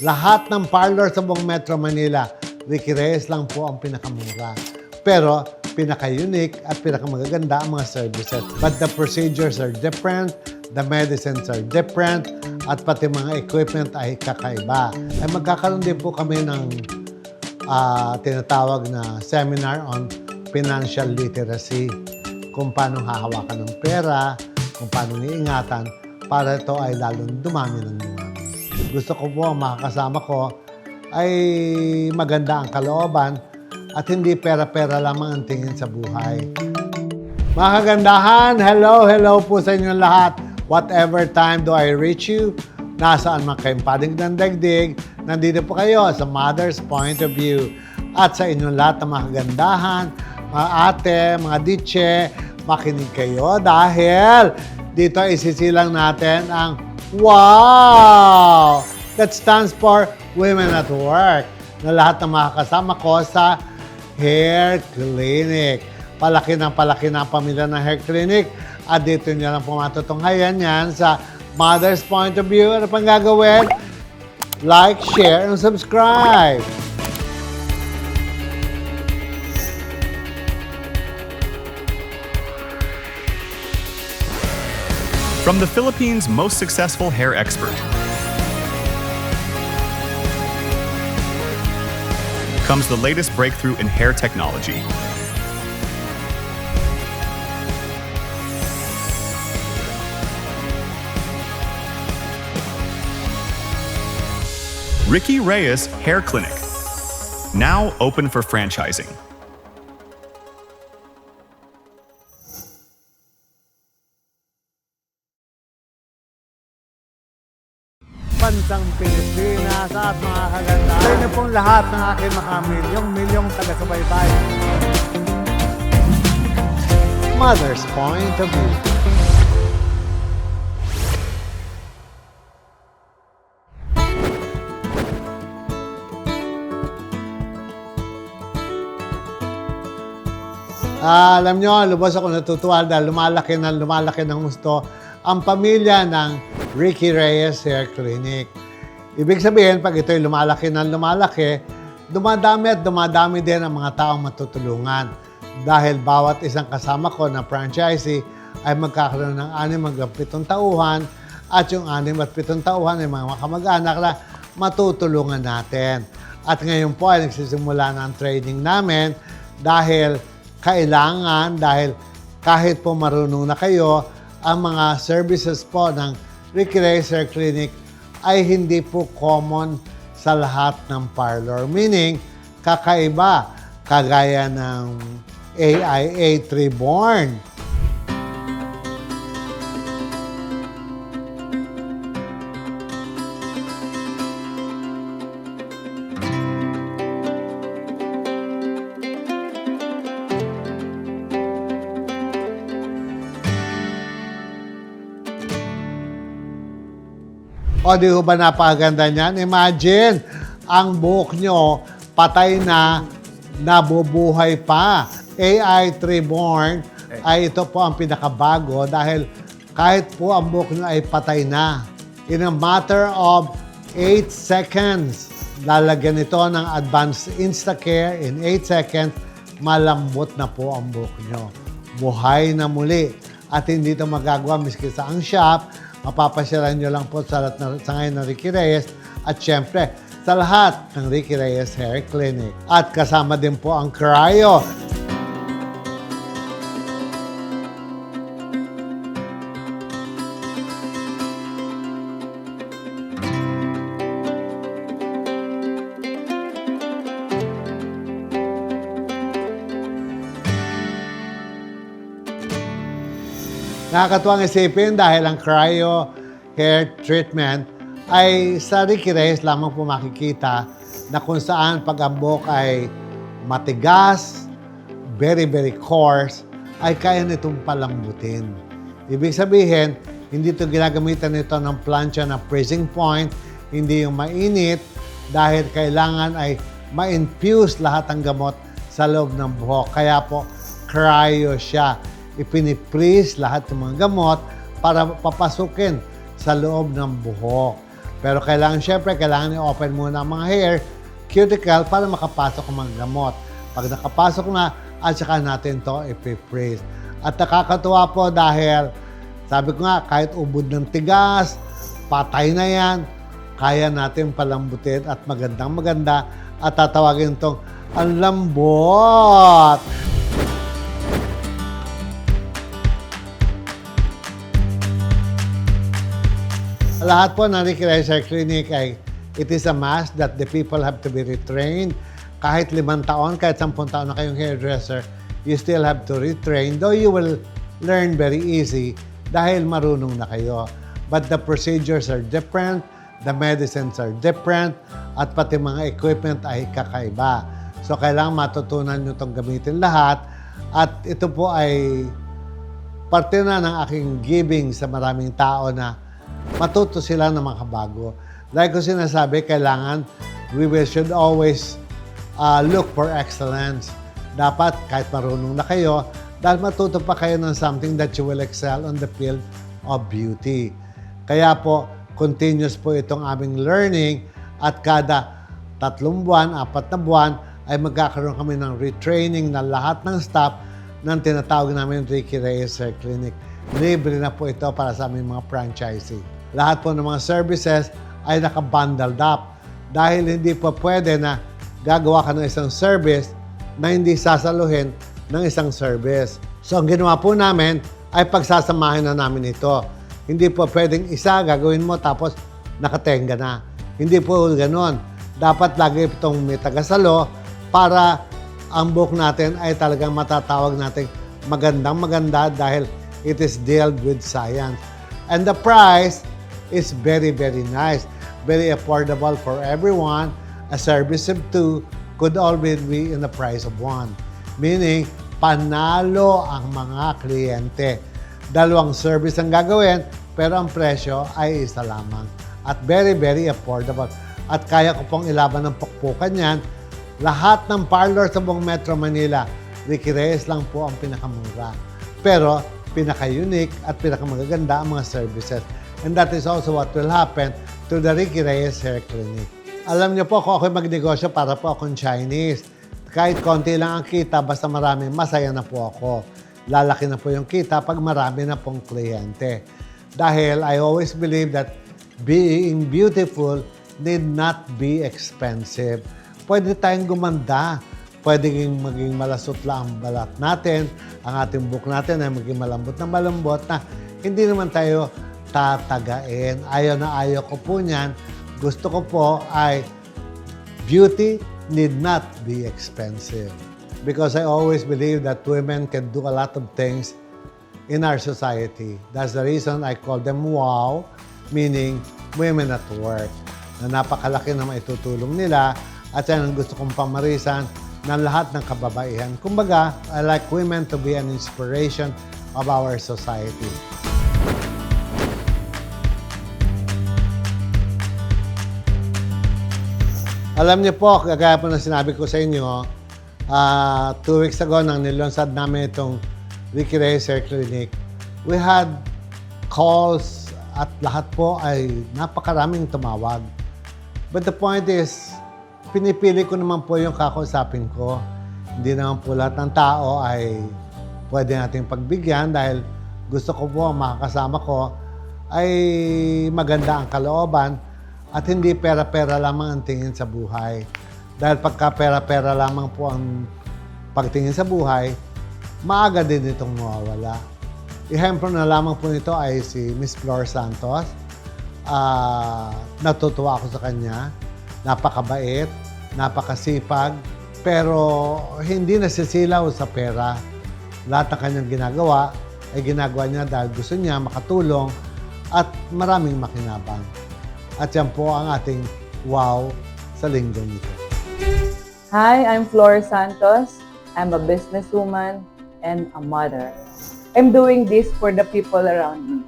lahat ng parlor sa buong Metro Manila, Ricky Reyes lang po ang pinakamura. Pero pinaka-unique at pinakamagaganda ang mga services. But the procedures are different, the medicines are different, at pati mga equipment ay kakaiba. Ay magkakaroon din po kami ng ah, tinatawag na seminar on financial literacy kung paano hahawakan ng pera, kung paano niingatan para ito ay lalong dumami ng. Gusto ko po ang makakasama ko ay maganda ang kalooban at hindi pera-pera lamang ang tingin sa buhay. Mga kagandahan, hello, hello po sa inyong lahat. Whatever time do I reach you, nasaan man kayong panig ng dagdig, nandito po kayo sa Mother's Point of View. At sa inyong lahat ng mga kagandahan, mga ate, mga ditche, makinig kayo dahil dito isisilang natin ang WOW! That stands for Women at Work na lahat ng makakasama ko sa Hair Clinic. Palaki ng palaki ng pamilya ng Hair Clinic at dito niya lang po matutunghayan yan sa Mother's Point of View. Ano pang gagawin? Like, share, and subscribe. From the Philippines' most successful hair expert comes the latest breakthrough in hair technology. Ricky Reyes Hair Clinic, now open for franchising. Pong lahat ng aking mga milyong-milyong taga-subaybay. Mother's Point of View. Ah, alam nyo, lubos ako natutuwa dahil lumalaki na lumalaki ng gusto ang pamilya ng Ricky Reyes Hair Clinic. Ibig sabihin, pag ito'y lumalaki ng lumalaki, dumadami at dumadami din ang mga taong matutulungan. Dahil bawat isang kasama ko na franchisee ay magkakaroon ng anim hanggang pitong tauhan at yung anim at pitong tauhan ay mga kamag-anak na matutulungan natin. At ngayon po ay nagsisimula na ang training namin dahil kailangan, dahil kahit po marunong na kayo, ang mga services po ng Ricky Hair Clinic ay hindi po common sa lahat ng parlor. Meaning, kakaiba, kagaya ng AIA Treeborn. O di ba napakaganda niyan? Imagine, ang buhok nyo patay na, nabubuhay pa. AI Treeborn ay ito po ang pinakabago dahil kahit po ang buhok nyo ay patay na. In a matter of 8 seconds, lalagyan ito ng advanced Instacare. In 8 seconds, malambot na po ang buhok nyo. Buhay na muli. At hindi ito magagawa miski sa ang shop, mapapasyalan nyo lang po sa, lahat na, sa ngayon ng Ricky Reyes at syempre sa lahat ng Ricky Reyes Hair Clinic. At kasama din po ang Cryo. Nakakatuwang isipin dahil ang cryo hair treatment ay sa Ricky Reyes lamang po makikita na kung saan pag ang buhok ay matigas, very, very coarse, ay kaya nitong palambutin. Ibig sabihin, hindi ito ginagamitan nito ng plancha na freezing point, hindi yung mainit, dahil kailangan ay ma-infuse lahat ng gamot sa loob ng buhok. Kaya po, cryo siya. Ipiniprease lahat ng mga gamot para papasukin sa loob ng buhok. Pero kailangan, syempre, kailangan i-open muna ang mga hair cuticle para makapasok ang mga gamot. Pag nakapasok na, at saka natin to ipi-freeze. At nakakatuwa po dahil, sabi ko nga, kahit ubod ng tigas, patay na yan, kaya natin palambutin at magandang maganda at tatawagin itong ang lambot. Lahat po ng Reiser Clinic ay it is a must that the people have to be retrained. Kahit limang taon, kahit sampung taon na kayong hairdresser, you still have to retrain. Though you will learn very easy dahil marunong na kayo. But the procedures are different, the medicines are different, at pati mga equipment ay kakaiba. So, kailangan matutunan nyo itong gamitin lahat. At ito po ay parte na ng aking giving sa maraming tao na matuto sila ng makabago. Like ko sinasabi, kailangan we should always uh, look for excellence. Dapat kahit marunong na kayo, dahil matuto pa kayo ng something that you will excel on the field of beauty. Kaya po, continuous po itong aming learning at kada tatlong buwan, apat na buwan, ay magkakaroon kami ng retraining ng lahat ng staff ng tinatawag namin Ricky Reyes Hair Clinic. Libre na po ito para sa aming mga franchisee. Lahat po ng mga services ay nakabundled up dahil hindi po pwede na gagawa ka ng isang service na hindi sasaluhin ng isang service. So ang ginawa po namin ay pagsasamahin na namin ito. Hindi po pwedeng isa gagawin mo tapos nakatenga na. Hindi po ganoon. Dapat lagi itong may tagasalo para ang book natin ay talagang matatawag natin magandang maganda dahil it is dealt with science. And the price is very, very nice. Very affordable for everyone. A service of two could always be in the price of one. Meaning, panalo ang mga kliyente. Dalawang service ang gagawin, pero ang presyo ay isa lamang. At very, very affordable. At kaya ko pong ilaban ng pukpukan yan. Lahat ng parlor sa buong Metro Manila, Ricky Reyes lang po ang pinakamura. Pero, pinaka-unique at pinakamagaganda ang mga services. And that is also what will happen to the Ricky Reyes Hair Clinic. Alam niyo po, kung ako'y magnegosyo para po akong Chinese. Kahit konti lang ang kita, basta marami, masaya na po ako. Lalaki na po yung kita pag marami na pong kliyente. Dahil I always believe that being beautiful need not be expensive. Pwede tayong gumanda. Pwede maging malasot lang ang balat natin. Ang ating book natin ay maging malambot na malambot na hindi naman tayo tatagain. Ayaw na ayaw ko po niyan. Gusto ko po ay beauty need not be expensive. Because I always believe that women can do a lot of things in our society. That's the reason I call them WOW, meaning women at work. Na napakalaki na maitutulong nila at yan ang gusto kong pamarisan ng lahat ng kababaihan. Kumbaga, I like women to be an inspiration of our society. Alam niyo po, kagaya po na sinabi ko sa inyo, ah, two weeks ago nang nilonsad namin itong Ricky Reyes Hair Clinic, we had calls at lahat po ay napakaraming tumawag. But the point is, pinipili ko naman po yung kakausapin ko. Hindi naman po lahat ng tao ay pwede nating pagbigyan dahil gusto ko po ang makakasama ko ay maganda ang kalooban at hindi pera-pera lamang ang tingin sa buhay. Dahil pagka pera-pera lamang po ang pagtingin sa buhay, maaga din itong mawawala. Ihemplo na lamang po nito ay si Miss Flor Santos. Ah, natutuwa ako sa kanya. Napakabait, napakasipag, pero hindi nasisilaw sa pera. Lahat ng kanyang ginagawa ay ginagawa niya dahil gusto niya makatulong at maraming makinabang. At yan po ang ating wow sa linggo nito. Hi, I'm Flor Santos. I'm a businesswoman and a mother. I'm doing this for the people around me.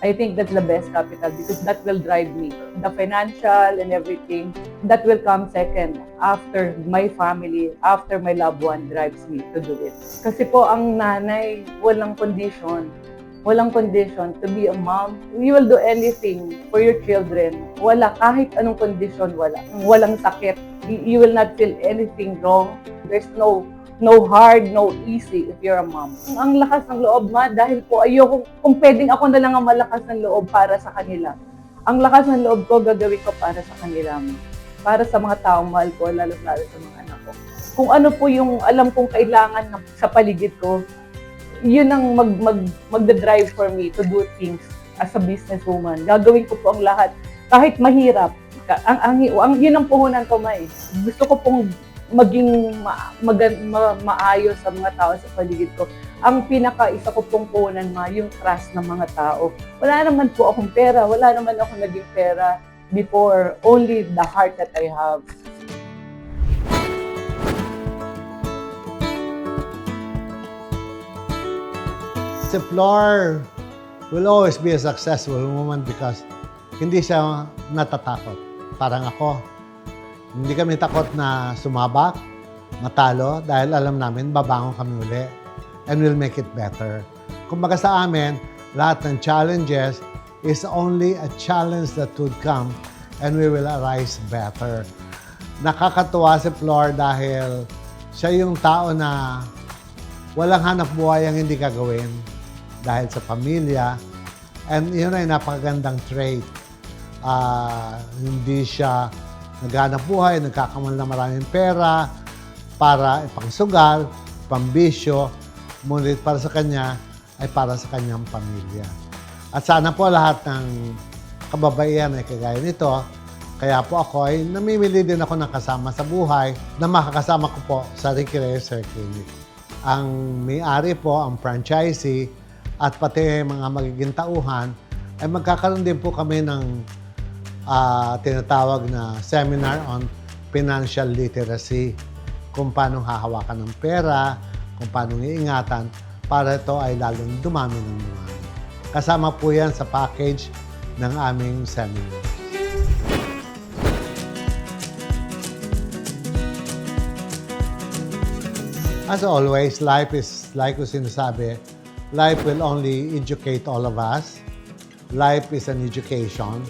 I think that's the best capital because that will drive me. The financial and everything, that will come second after my family, after my loved one drives me to do it. Kasi po ang nanay, walang condition. Walang condition to be a mom. You will do anything for your children. Wala, kahit anong condition, wala. Walang sakit. You will not feel anything wrong. There's no no hard, no easy if you're a mom. Ang, lakas ng loob, ma, dahil po ayoko, kung pwedeng ako na lang ang malakas ng loob para sa kanila. Ang lakas ng loob ko, gagawin ko para sa kanila, ma. Para sa mga taong mahal ko, lalo-lalo sa mga anak ko. Kung ano po yung alam kong kailangan ng- sa paligid ko, yun ang mag, mag, magda-drive for me to do things as a businesswoman. Gagawin ko po ang lahat. Kahit mahirap. Ang, ang, ang, yun ang puhunan ko, May. Gusto ko pong maging ma, magan- ma- maayos sa mga tao sa paligid ko. Ang pinaka isa ko pong puhunan, Ma, yung trust ng mga tao. Wala naman po akong pera. Wala naman ako naging pera before. Only the heart that I have. Flor will always be a successful woman because hindi siya natatakot. Parang ako, hindi kami takot na sumabak, matalo, dahil alam namin babangon kami uli and we'll make it better. Kumbaga sa amin, lahat ng challenges is only a challenge that would come and we will arise better. Nakakatuwa si Flor dahil siya yung tao na walang hanap buhay ang hindi gagawin dahil sa pamilya. And yun ay napakagandang trait. Ah, hindi siya naghanap buhay, nagkakamal na maraming pera para ipangsugal, pambisyo, ngunit para sa kanya ay para sa kanyang pamilya. At sana po lahat ng kababaihan ay kagaya nito. Kaya po ako ay namimili din ako ng kasama sa buhay na makakasama ko po sa Ricky Reyes Clinic. Ang may-ari po, ang franchisee, at pati mga magiging tauhan, ay magkakaroon din po kami ng ah, tinatawag na seminar on financial literacy. Kung paano hahawakan ng pera, kung paano iingatan, para ito ay lalong dumami ng dumami. Kasama po yan sa package ng aming seminar. As always, life is like ko sinasabi, life will only educate all of us. Life is an education.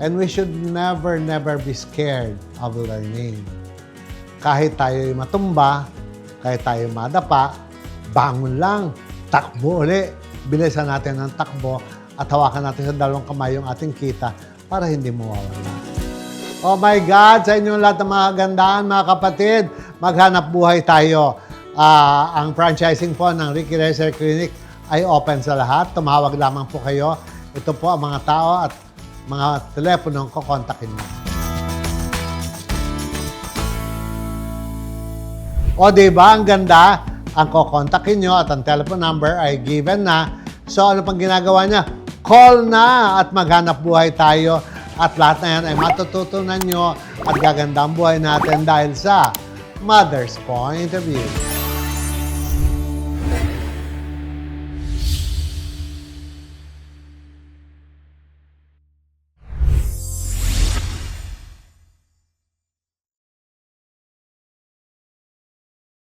And we should never, never be scared of learning. Kahit tayo matumba, kahit tayo madapa, bangon lang, takbo uli. Bilisan natin ang takbo at hawakan natin sa dalawang kamay yung ating kita para hindi mawawala. Oh my God, sa inyong lahat ng mga gandaan, mga kapatid, maghanap buhay tayo. Ah, ang franchising po ng Ricky Racer Clinic ay open sa lahat. Tumawag lamang po kayo. Ito po ang mga tao at mga teleponong kukontakin niyo. O di ba ang ganda? Ang kukontakin nyo at ang telephone number ay given na. So ano pang ginagawa niya? Call na at maghanap buhay tayo. At lahat na yan ay matututunan nyo at gaganda ang buhay natin dahil sa Mother's Point of View.